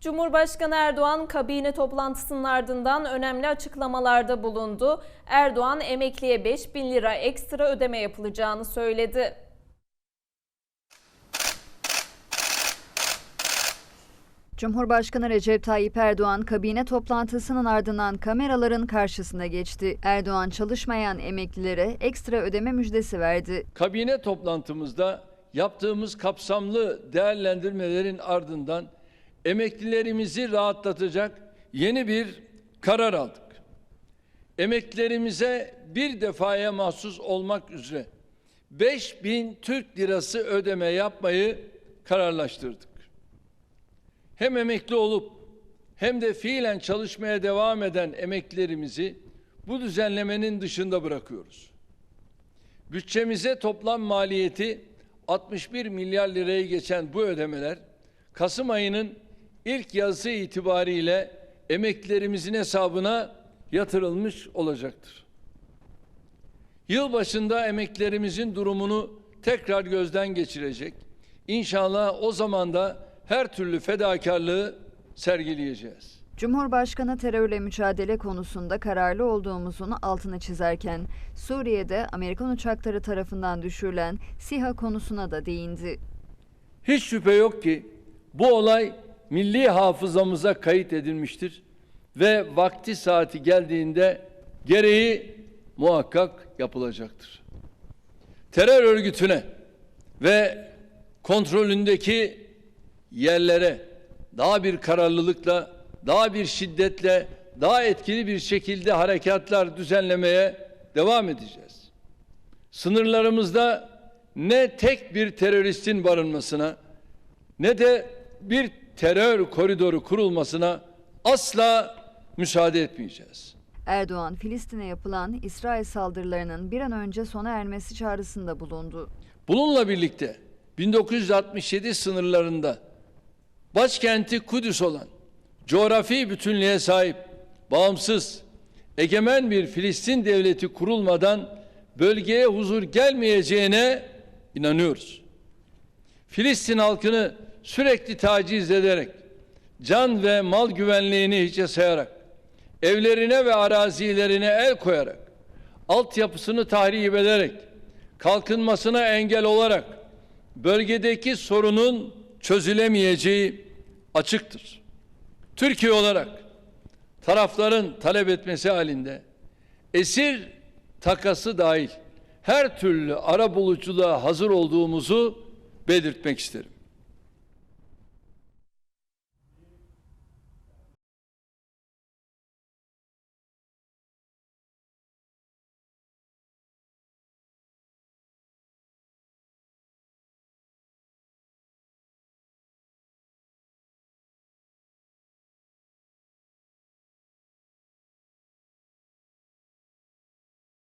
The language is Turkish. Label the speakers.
Speaker 1: Cumhurbaşkanı Erdoğan kabine toplantısının ardından önemli açıklamalarda bulundu. Erdoğan emekliye 5 bin lira ekstra ödeme yapılacağını söyledi.
Speaker 2: Cumhurbaşkanı Recep Tayyip Erdoğan kabine toplantısının ardından kameraların karşısına geçti. Erdoğan çalışmayan emeklilere ekstra ödeme müjdesi verdi.
Speaker 3: Kabine toplantımızda yaptığımız kapsamlı değerlendirmelerin ardından emeklilerimizi rahatlatacak yeni bir karar aldık. Emeklilerimize bir defaya mahsus olmak üzere 5000 Türk lirası ödeme yapmayı kararlaştırdık. Hem emekli olup hem de fiilen çalışmaya devam eden emeklilerimizi bu düzenlemenin dışında bırakıyoruz. Bütçemize toplam maliyeti 61 milyar lirayı geçen bu ödemeler Kasım ayının ilk yazısı itibariyle emeklilerimizin hesabına yatırılmış olacaktır. Yıl başında emeklilerimizin durumunu tekrar gözden geçirecek. İnşallah o zaman da her türlü fedakarlığı sergileyeceğiz.
Speaker 2: Cumhurbaşkanı terörle mücadele konusunda kararlı olduğumuzun altını çizerken Suriye'de Amerikan uçakları tarafından düşürülen SİHA konusuna da değindi.
Speaker 3: Hiç şüphe yok ki bu olay milli hafızamıza kayıt edilmiştir ve vakti saati geldiğinde gereği muhakkak yapılacaktır. Terör örgütüne ve kontrolündeki yerlere daha bir kararlılıkla, daha bir şiddetle, daha etkili bir şekilde harekatlar düzenlemeye devam edeceğiz. Sınırlarımızda ne tek bir teröristin barınmasına ne de bir terör koridoru kurulmasına asla müsaade etmeyeceğiz.
Speaker 2: Erdoğan, Filistin'e yapılan İsrail saldırılarının bir an önce sona ermesi çağrısında bulundu.
Speaker 3: Bununla birlikte 1967 sınırlarında başkenti Kudüs olan coğrafi bütünlüğe sahip, bağımsız, egemen bir Filistin devleti kurulmadan bölgeye huzur gelmeyeceğine inanıyoruz. Filistin halkını sürekli taciz ederek, can ve mal güvenliğini hiçe sayarak, evlerine ve arazilerine el koyarak, altyapısını tahrip ederek, kalkınmasına engel olarak bölgedeki sorunun çözülemeyeceği açıktır. Türkiye olarak tarafların talep etmesi halinde esir takası dahil her türlü ara buluculuğa hazır olduğumuzu belirtmek isterim.